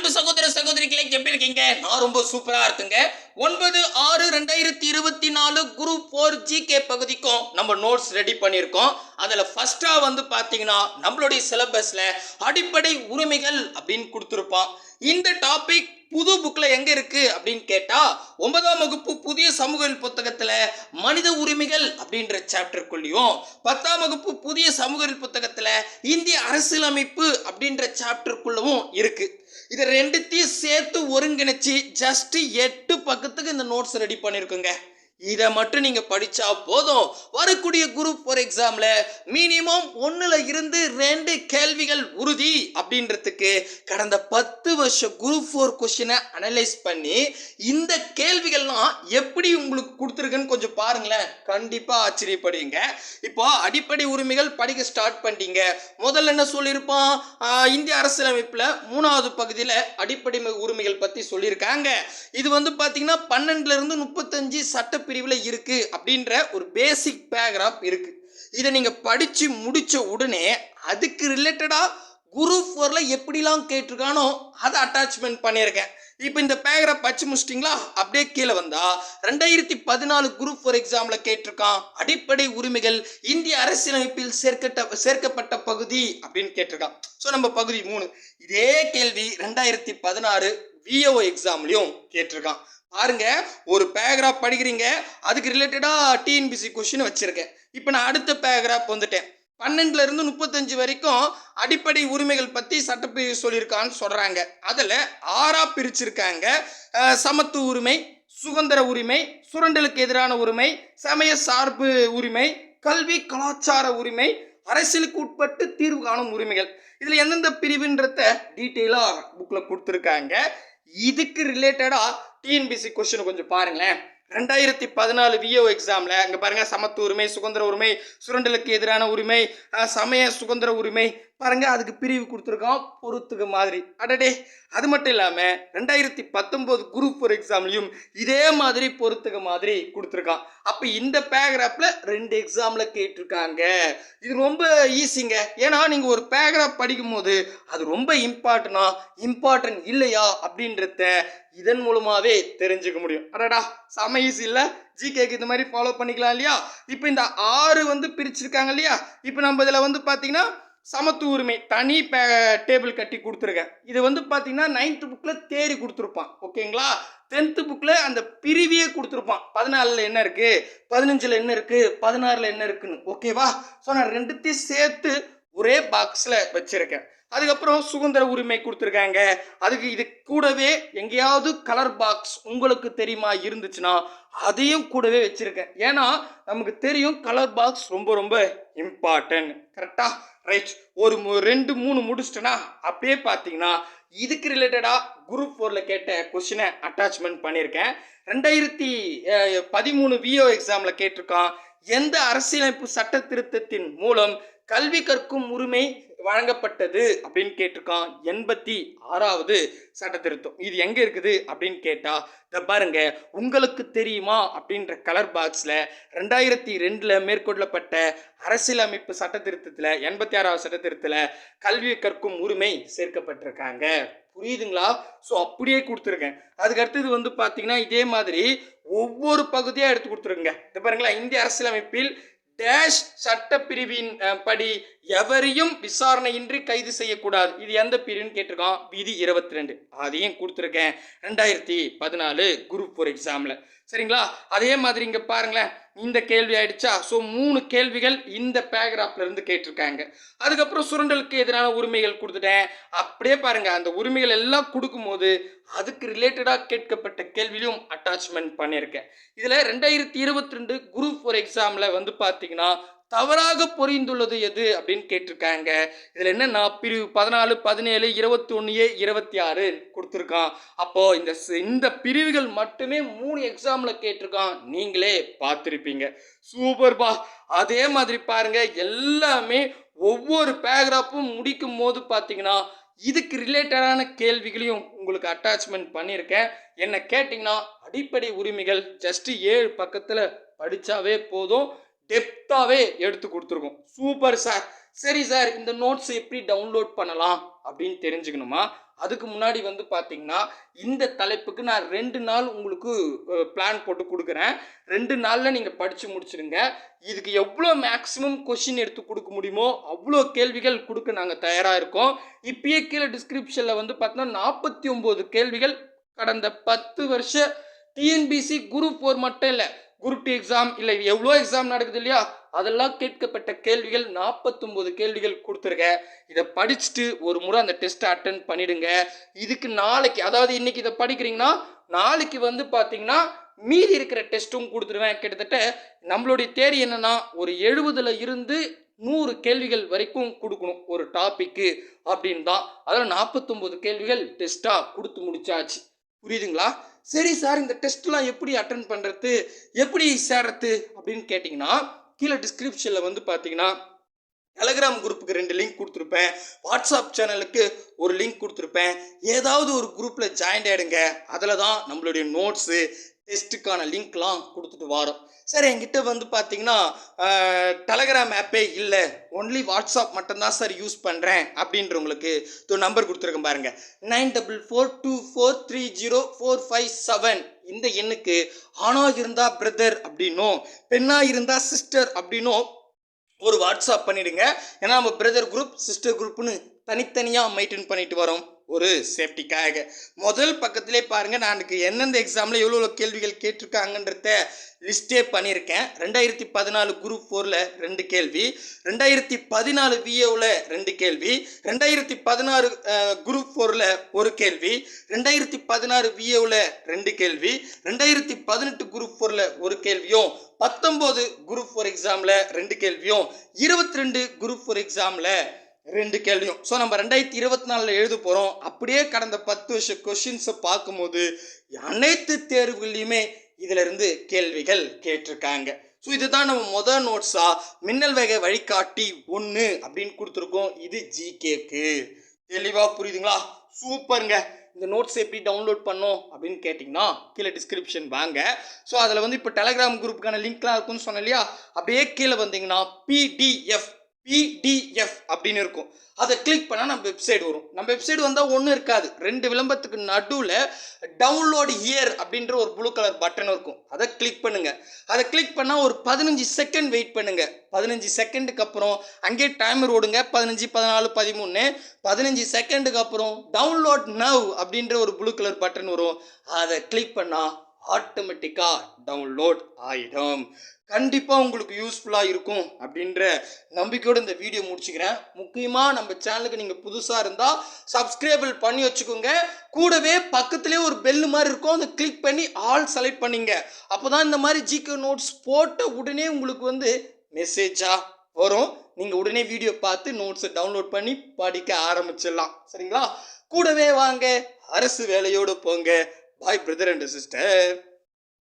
அன்பு சகோதர சகோதரிகளை எப்படி இருக்கீங்க? நான் ரொம்ப சூப்பரா இருக்குங்க. ஒன்பது ஆறு ரெண்டாயிரத்தி இருபத்தி நாலு குரூப் ஃபோர் ஜிகே பகுதிக்கும் நம்ம நோட்ஸ் ரெடி பண்ணியிருக்கோம். அதில் ஃபர்ஸ்டா வந்து பார்த்தீங்கன்னா நம்மளுடைய சிலபஸ்ல அடிப்படை உரிமைகள் அப்படின்னு கொடுத்துருப்போம் இந்த டாபிக் புது புக்கில் எங்கே இருக்குது அப்படின்னு கேட்டால் ஒன்பதாம் வகுப்பு புதிய சமூகவியல் புத்தகத்தில் மனித உரிமைகள் அப்படின்ற சாப்டருக்குள்ளேயும் பத்தாம் வகுப்பு புதிய சமூகவியல் புத்தகத்தில் இந்திய அரசியலமைப்பு அப்படின்ற சாப்டருக்குள்ளவும் இருக்குது இதை ரெண்டுத்தையும் சேர்த்து ஒருங்கிணைச்சு ஜஸ்ட் எட்டு பக்கத்துக்கு இந்த நோட்ஸ் ரெடி பண்ணியிருக்குங்க இதை மட்டும் நீங்கள் படித்தா போதும். வரக்கூடிய குரூப் ஃபார் எக்ஸாமில் மினிமம் ஒன்றில் இருந்து ரெண்டு கேள்விகள் உறுதி அப்படின்றதுக்கு கடந்த பத்து வருஷம் குரூப் ஃபோர் கொஷினை அனலைஸ் பண்ணி இந்த கேள்விகள்லாம் எப்படி உங்களுக்கு கொடுத்துருக்குன்னு கொஞ்சம் பாருங்களேன். கண்டிப்பாக ஆச்சரியப்படுவீங்க. இப்போ அடிப்படை உரிமைகள் படிக்க ஸ்டார்ட் பண்ணிட்டீங்க. முதல்ல என்ன சொல்லியிருப்போம் இந்திய அரசியலமைப்பில் மூணாவது பகுதியில் அடிப்படை உரிமைகள் பற்றி சொல்லியிருக்காங்க. இது வந்து பார்த்தீங்கன்னா பன்னெண்டுலேருந்து முப்பத்தஞ்சு சட்ட பிரிவில் இருக்கு அப்படின்ற ஒரு பேசிக் பேராகிராஃப் இருக்குது இதை நீங்கள் படித்து முடித்த உடனே அதுக்கு ரிலேட்டடாக குரூப் ஃபோரில் எப்படிலாம் கேட்டிருக்கானோ அதை அட்டாச்மெண்ட் பண்ணியிருக்கேன். இப்போ இந்த பேராகிராஃப் படிச்சு முடிச்சிட்டிங்களா? அப்படியே கீழே வந்தால் ரெண்டாயிரத்தி பதினாலு குரூப் ஃபோர் எக்ஸாமில் கேட்டிருக்கான். அடிப்படை உரிமைகள் இந்திய அரசியலமைப்பில் சேர்க்கட்ட சேர்க்கப்பட்ட பகுதி அப்படின்னு கேட்டிருக்கான். ஸோ நம்ம பகுதி மூணு. இதே கேள்வி ரெண்டாயிரத்தி பதினாறு விஓ எக்ஸாம்லையும் கேட்டிருக்கான். பாருங்க ஒரு பேராகிராஃப் படிக்கிறீங்க அதுக்கு ரிலேட்டடாக டிஎன்பிசி கொஷின் வச்சுருக்கேன். இப்போ நான் அடுத்த பேராகிராஃப் வந்துட்டேன். பன்னெண்டுலேருந்து முப்பத்தஞ்சு வரைக்கும் அடிப்படை உரிமைகள் பற்றி சட்டப்பிரிவு சொல்லியிருக்கான்னு சொல்கிறாங்க அதில் ஆறாக பிரிச்சிருக்காங்க. சமத்துவ உரிமை சுதந்திர உரிமை சுரண்டலுக்கு எதிரான உரிமை சமய சார்பு உரிமை கல்வி கலாச்சார உரிமை அரசியலுக்கு உட்பட்டு தீர்வு காணும் உரிமைகள். இதில் எந்தெந்த பிரிவுன்றத டீட்டெயிலாக புக்கில் கொடுத்துருக்காங்க. இதுக்கு ரிலேட்டடாக டிஎன்பிசி கொஸ்டின் கொஞ்சம் பாருங்களேன். ரெண்டாயிரத்தி பதினாலு விஓ எக்ஸாமில் இங்கே பாருங்கள் சமத்துவ உரிமை சுதந்திர உரிமை சுரண்டலுக்கு எதிரான உரிமை சமய சுதந்திர உரிமை பாருங்கள் அதுக்கு பிரிவு கொடுத்துருக்கோம். பொறுத்துக்க மாதிரி. அடடே அது மட்டும் இல்லாமல் ரெண்டாயிரத்தி பத்தொம்போது குரூப் ஃபோர் எக்ஸாம்லையும் இதே மாதிரி பொறுத்துக்க மாதிரி கொடுத்துருக்கான். அப்போ இந்த பேராகிராஃபில் ரெண்டு எக்ஸாமில் கேட்டிருக்காங்க. இது ரொம்ப ஈஸிங்க ஏன்னா நீங்கள் ஒரு பேராகிராஃப் படிக்கும்போது அது ரொம்ப இம்பார்ட்டனா இம்பார்ட்டன்ட் இல்லையா அப்படின்றத இதன் மூலமாகவே தெரிஞ்சுக்க முடியும். அடடா செம ஈஸி இல்லை? ஜிகேக்கு இந்த மாதிரி ஃபாலோ பண்ணிக்கலாம் இல்லையா? இப்போ இந்த ஆறு வந்து பிரிச்சிருக்காங்க இல்லையா? இப்போ நம்ம இதில் வந்து பார்த்தீங்கன்னா சமத்துவ உரிமை தனி பே டேபிள் கட்டி கொடுத்துருக்கேன். இது வந்து பார்த்தீங்கன்னா நைன்த்து புக்கில் தேறி கொடுத்துருப்பான். ஓகேங்களா? டென்த்து புக்கில் அந்த பிரிவியே கொடுத்துருப்பான். பதினாலில் என்ன இருக்குது பதினஞ்சில் என்ன இருக்குது பதினாறில் என்ன இருக்குன்னு. ஓகேவா? ஸோ நான் ரெண்டுத்தையும் சேர்த்து ஒரே பாக்ஸில் வச்சுருக்கேன். அதுக்கப்புறம் சுதந்திர உரிமை கொடுத்துருக்காங்க. அதுக்கு இது கூடவே எங்கேயாவது கலர் பாக்ஸ் உங்களுக்கு தெரியுமா இருந்துச்சுன்னா அதையும் கூடவே வச்சுருக்கேன். ஏன்னா நமக்கு தெரியும் கலர் பாக்ஸ் ரொம்ப ரொம்ப இம்பார்ட்டன்ட் கரெக்டாக ரைட் ஒரு ரெண்டு மூணு முடிச்சிட்டேன்னா அப்படியே பார்த்தீங்கன்னா இதுக்கு ரிலேட்டடாக குரூப் ஃபோரில் கேட்ட கொஷினை அட்டாச்மெண்ட் பண்ணியிருக்கேன். ரெண்டாயிரத்தி பதிமூணு விஓ எக்ஸாமில் கேட்டிருக்கான். எந்த அரசியலமைப்பு சட்ட திருத்தத்தின் மூலம் கல்வி கற்கும் உரிமை வழங்கப்பட்டது அப்படின்னு கேட்டிருக்கான் எண்பத்தி ஆறாவது சட்ட திருத்தம். இது எங்கே இருக்குது அப்படின்னு கேட்டால் இதை பாருங்க உங்களுக்கு தெரியுமா? அப்படின்ற கலர் பாக்ஸில் ரெண்டாயிரத்தி ரெண்டில் மேற்கொள்ளப்பட்ட அரசியலமைப்பு சட்ட திருத்தத்தில் எண்பத்தி ஆறாவது சட்ட திருத்தத்தில் கல்வி கற்கும் உரிமை சேர்க்கப்பட்டிருக்காங்க. புரியுதுங்களா? ஸோ அப்படியே கொடுத்துருக்கேன் அதுக்கு அடுத்தது வந்து பார்த்தீங்கன்னா இதே மாதிரி ஒவ்வொரு பகுதியாக எடுத்து கொடுத்துருங்க இது பாருங்களா இந்திய அரசியலமைப்பில் டேஷ் சட்டப்பிரிவின் படி எவரையும் விசாரணையின்றி கைது செய்யக்கூடாது. இது எந்த பிரிவுன்னு கேட்டிருக்கான்? விதி இருபத்தி ரெண்டு. அதையும் கொடுத்துருக்கேன். ரெண்டாயிரத்தி பதினாலு குரூப் ஃபோர் எக்ஸாமில் சரிங்களா? அதே மாதிரி இங்கே பாருங்களேன். இந்த கேள்வி ஆயிடுச்சா? ஸோ மூணு கேள்விகள் இந்த பேராகிராஃப்ல இருந்து கேட்டிருக்காங்க. அதுக்கப்புறம் சுரண்டலுக்கு எதிரான உரிமைகள் கொடுத்துட்டேன். அப்படியே பாருங்க அந்த உரிமைகள் எல்லாம் கொடுக்கும்போது அதுக்கு ரிலேட்டடாக கேட்கப்பட்ட கேள்வியும் அட்டாச்மெண்ட் பண்ணியிருக்கேன். இதில் ரெண்டாயிரத்தி இருபத்தி ரெண்டு குரூப் ஃபோர் எக்ஸாமில் வந்து பார்த்தீங்கன்னா தவறாக பொறிந்துள்ளது எது அப்படின்னு கேட்டிருக்காங்க. இதில் என்ன நான் பிரிவு பதினாலு பதினேழு இருபத்தி ஒன்று இருபத்தி ஆறு கொடுத்துருக்கான். அப்போது இந்த இந்த பிரிவுகள் மட்டுமே மூணு எக்ஸாமில் கேட்டிருக்கான். நீங்களே பார்த்துருப்பீங்க. சூப்பர்பா அதே மாதிரி பாருங்க எல்லாமே ஒவ்வொரு பேராகிராஃபும் முடிக்கும் போது பார்த்தீங்கன்னா இதுக்கு ரிலேட்டடான கேள்விகளையும் உங்களுக்கு அட்டாச்மெண்ட் பண்ணியிருக்கேன். என்ன கேட்டிங்கன்னா அடிப்படை உரிமைகள் ஜஸ்ட் ஏழு பக்கத்தில் படித்தாவே போதும். டெப்த்தாகவே எடுத்து கொடுத்துருக்கோம். சூப்பர் சார் சரி சார் இந்த நோட்ஸ் எப்படி டவுன்லோட் பண்ணலாம் அப்படின்னு தெரிஞ்சுக்கணுமா? அதுக்கு முன்னாடி வந்து பார்த்தீங்கன்னா இந்த தலைப்புக்கு நான் ரெண்டு நாள் உங்களுக்கு பிளான் போட்டு கொடுக்குறேன். ரெண்டு நாளில் நீங்கள் படித்து முடிச்சிடுங்க இதுக்கு எவ்வளோ மேக்ஸிமம் கொஷின் எடுத்து கொடுக்க முடியுமோ அவ்வளோ கேள்விகள் கொடுக்க நாங்கள் தயாராக இருக்கோம். இப்பயே கீழே டிஸ்கிரிப்ஷனில் வந்து பார்த்தோன்னா நாற்பத்தி ஒம்பது கேள்விகள் கடந்த பத்து வருஷ டிஎன்பிசி குரூப் ஃபோர் மட்டும் இல்லை குரூப் எக்ஸாம் இல்லை எவ்வளோ எக்ஸாம் நடக்குது இல்லையா? அதெல்லாம் கேட்கப்பட்ட கேள்விகள் நாற்பத்தொம்போது கேள்விகள் கொடுத்துருக்கேன். இதை படிச்சுட்டு ஒரு முறை அந்த டெஸ்ட்டை அட்டன் பண்ணிடுங்க. இதுக்கு நாளைக்கு அதாவது இன்னைக்கு இதை படிக்கிறீங்கன்னா நாளைக்கு வந்து பார்த்தீங்கன்னா மீதி இருக்கிற டெஸ்ட்டும் கொடுத்துருவேன். கிட்டத்தட்ட நம்மளுடைய தேரி என்னன்னா ஒரு எழுபதுல இருந்து நூறு கேள்விகள் வரைக்கும் கொடுக்கணும் ஒரு டாப்பிக்கு அப்படின்னு தான். அதில் நாற்பத்தொம்போது கேள்விகள் டெஸ்ட்டாக கொடுத்து முடிச்சாச்சு. புரியுதுங்களா? சரி சார் இந்த டெஸ்ட்லாம் எப்படி அட்டன் பண்ணுறது எப்படி சேர்றது அப்படின்னு கேட்டிங்கன்னா கீழே டிஸ்கிரிப்ஷனில் வந்து பார்த்தீங்கன்னா டெலகிராம் குரூப்புக்கு ரெண்டு லிங்க் கொடுத்துருப்பேன். வாட்ஸ்அப் சேனலுக்கு ஒரு லிங்க் கொடுத்துருப்பேன். ஏதாவது ஒரு குரூப்பில் ஜாயின் ஆகிடுங்க அதில் தான் நம்மளுடைய நோட்ஸு டெஸ்ட்டுக்கான லிங்க்லாம் கொடுத்துட்டு வரோம். சார் என்கிட்ட வந்து பார்த்தீங்கன்னா டெலகிராம் ஆப்பே இல்லை. ஒன்லி வாட்ஸ்அப் மட்டும்தான் சார் யூஸ் பண்ணுறேன் அப்படின்றவங்களுக்கு தோ நம்பர் கொடுத்துருக்கேன் பாருங்கள் nine double four two four three zero four five seven. இந்த எண்ணுக்கு ஆணாக இருந்தால் பிரதர் அப்படின்னும் பெண்ணாக இருந்தால் சிஸ்டர் அப்படின்னும் ஒரு வாட்ஸ்அப் பண்ணிவிடுங்க ஏன்னா நம்ம பிரதர் குரூப் சிஸ்டர் குரூப்னு தனித்தனியாக மெயின்டைன் பண்ணிட்டு வரோம். ஒரு சேஃப்டிக்காக முதல் பக்கத்திலே பாருங்கள் நான் எந்தெந்த எக்ஸாமில் எவ்வளோ எவ்வளோ கேள்விகள் கேட்டிருக்காங்கன்றத லிஸ்டே பண்ணியிருக்கேன். ரெண்டாயிரத்தி பதினாலு குரூப் ஃபோரில் ரெண்டு கேள்வி ரெண்டாயிரத்தி பதினாலு விஏவில் ரெண்டு கேள்வி ரெண்டாயிரத்தி பதினாறு குரூப் ஃபோரில் ஒரு கேள்வி ரெண்டாயிரத்தி பதினாறு விஏவில் ரெண்டு கேள்வி ரெண்டாயிரத்தி பதினெட்டு குரூப் ஃபோரில் ஒரு கேள்வியும் பத்தொம்போது குரூப் ஃபோர் எக்ஸாமில் ரெண்டு கேள்வியும் இருபத்தி ரெண்டு குரூப் ஃபோர் எக்ஸாமில் ரெண்டு கேள்வியும். ஸோ நம்ம ரெண்டாயிரத்தி இருபத்தி நாலில் எழுத போகிறோம் அப்படியே கடந்த பத்து வருஷ கொஷின்ஸை பார்க்கும்போது அனைத்து தேர்வுகள்லையுமே இதிலிருந்து கேள்விகள் கேட்டிருக்காங்க. ஸோ இதுதான் நம்ம முதல் நோட்ஸாக மின்னல் வேக வழிகாட்டி ஒன்று அப்படின்னு கொடுத்துருக்கோம். இது ஜிகேக்கு தெளிவாக புரியுதுங்களா? சூப்பருங்க. இந்த நோட்ஸ் எப்படி டவுன்லோட் பண்ணோம் அப்படின்னு கேட்டிங்கன்னா கீழே டிஸ்கிரிப்ஷன் வாங்க. ஸோ அதில் வந்து இப்போ டெலகிராம் குரூப்புக்கான லிங்க்லாம் இருக்குன்னு சொன்னேன் இல்லையா? அப்படியே கீழே வந்தீங்கன்னா பிடிஎஃப் பிடிஎஃப் அப்படின்னு இருக்கும். அதை கிளிக் பண்ணால் நம்ம வெப்சைட் வரும். நம்ம வெப்சைட் வந்தால் ஒன்றும் இருக்காது. ரெண்டு விளம்பரத்துக்கு நடுவில் டவுன்லோடு இயர் அப்படின்ற ஒரு ப்ளூ கலர் பட்டன் இருக்கும். அதை கிளிக் பண்ணுங்கள் அதை கிளிக் பண்ணால் ஒரு பதினஞ்சு செகண்ட் வெயிட் பண்ணுங்கள் பதினஞ்சு செகண்டுக்கு அப்புறம் அங்கேயே டைமர் ஓடுங்க. பதினஞ்சு பதினாலு பதிமூணு. பதினஞ்சு செகண்டுக்கு அப்புறம் டவுன்லோட் நவ் அப்படின்ற ஒரு ப்ளூ கலர் பட்டன் வரும். அதை கிளிக் பண்ணால் ஆட்டோமேட்டிக்காக டவுன்லோட் ஆகிடும் கண்டிப்பாக உங்களுக்கு யூஸ்ஃபுல்லாக இருக்கும் அப்படின்ற நம்பிக்கையோடு இந்த வீடியோ முடிச்சுக்கிறேன். முக்கியமாக நம்ம சேனலுக்கு நீங்கள் புதுசாக இருந்தால் சப்ஸ்கிரைபிள் பண்ணி வச்சுக்கோங்க. கூடவே பக்கத்துலேயே ஒரு பெல்லு மாதிரி இருக்கும். அதை கிளிக் பண்ணி ஆல் செலக்ட் பண்ணிங்க. அப்போ தான் இந்த மாதிரி ஜிகே நோட்ஸ் போட்ட உடனே உங்களுக்கு வந்து மெசேஜாக வரும். நீங்கள் உடனே வீடியோ பார்த்து நோட்ஸை டவுன்லோட் பண்ணி படிக்க ஆரம்பிச்சிடலாம். சரிங்களா? கூடவே வாங்க. அரசு வேலையோடு போங்க. பாய் பிரதர் அண்ட் சிஸ்டர்